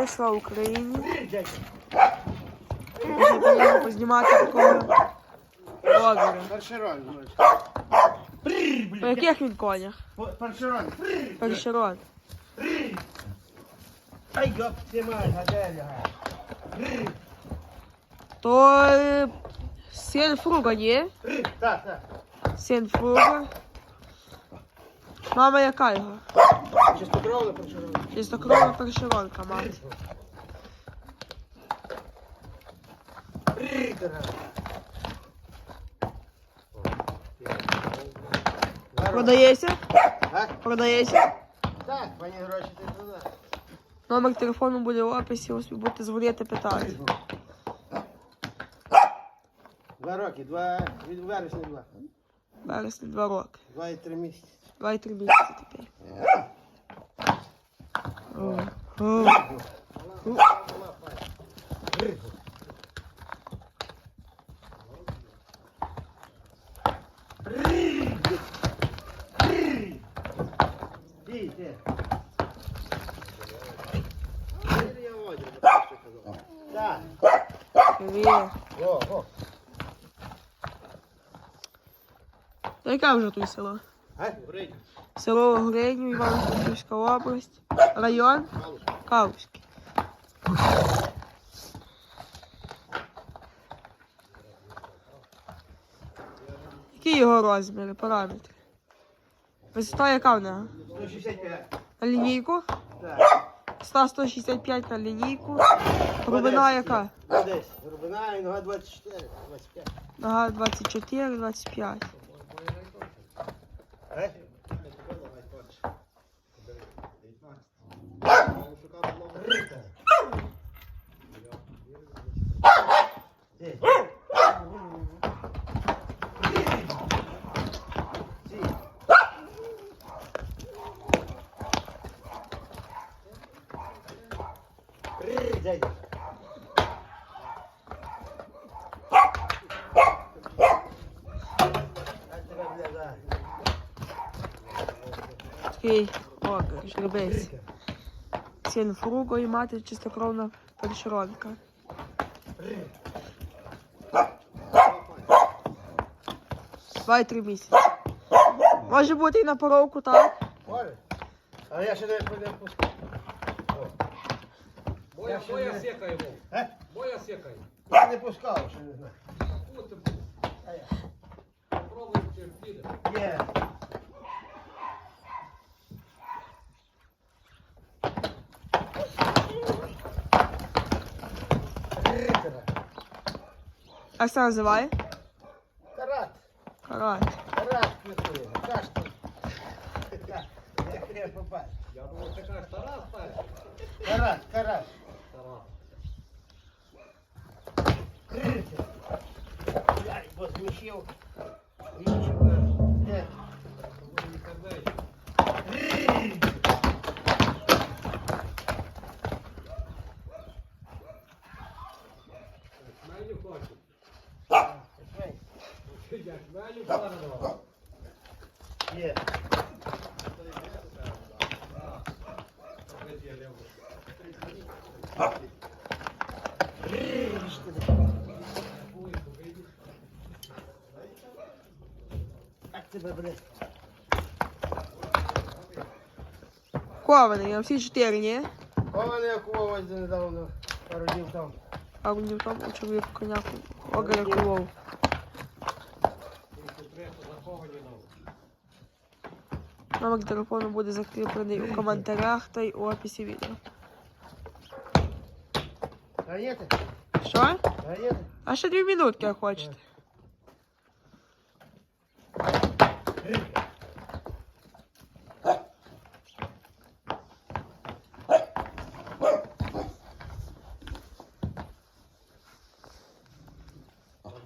Героям слава Україні. Приємно познімати такого блогера. Першерон. По яких він конях? Ай, гоп, ти гаделя. То е, син фруга, ні? Так, так. Син фруга. Мама яка його? Чистокровно першерон. Чистокровна першеронка, мати. Продається? А? Продається? Так, пані гроші ти туди. Номер телефону буде в описі, ось будете дзвонити питати. Два роки, два, від вересня два. Вересні два роки. Два і три місяці. Два і три місяці тепер. О, о. О, яке вже тут село? Село Гринів, Івано-Франківська область, район Калуський. Які його розміри, параметри? Висота яка в нього? 165. На лінійку? Так. 165 на лінійку. Грубина яка? Десь. Грубина і нога 24, 25. Нога 24, 25. Дядя. Такий о, жеребець. Син фруго і мати чистокровна першеронка. Два і три місяці. Може бути і на поровку, так? Може? Але я ще не пускав. Боя, боя Е? Боя секає. Я не пускав, ще не знаю. Попробуй, піде. Є. Як це називає? Карат. Карат. Карат квітує. Каштан. Як я попав. Я думаю, ти кажеш, Тарас, так? Карат, карат. Тарас. Ритер. Я його зміщив. І нічого. Де? Ми не Є. Кований, а всі чотири, ні? Кований я кував недавно, пару днів там. А у там чоловіка коняку огоря кував. Номер телефону буде закріплений у коментарях та й у описі відео. Гаєте? Що? Гаєте? А ще дві минутки, як хочете.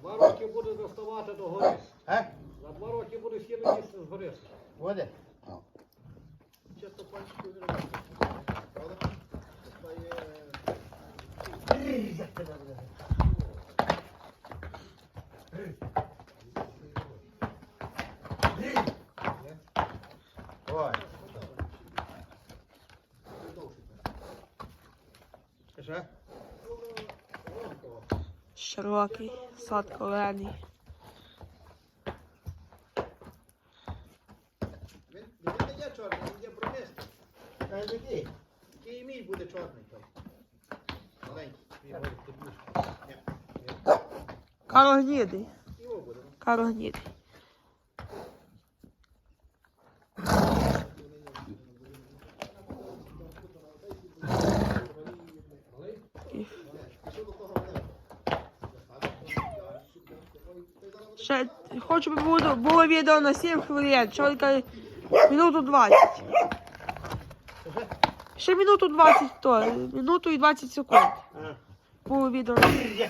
Два роки буде доставати до гори. За два роки буде сіли місце з гори. Воде? Чисто пальчики зробити. Як тебе, блядь? Ой. Що? Широкий, сад колений. Він він не є чорний, він є й такий. Мій буде чорний той. Маленький. Пішов до того мене. Ще хочу, щоб було, було відео на 7 хвилин. Чоловіка минуту 20. Ще минуту 20 то, минуту і 20 секунд. Було відео на 7.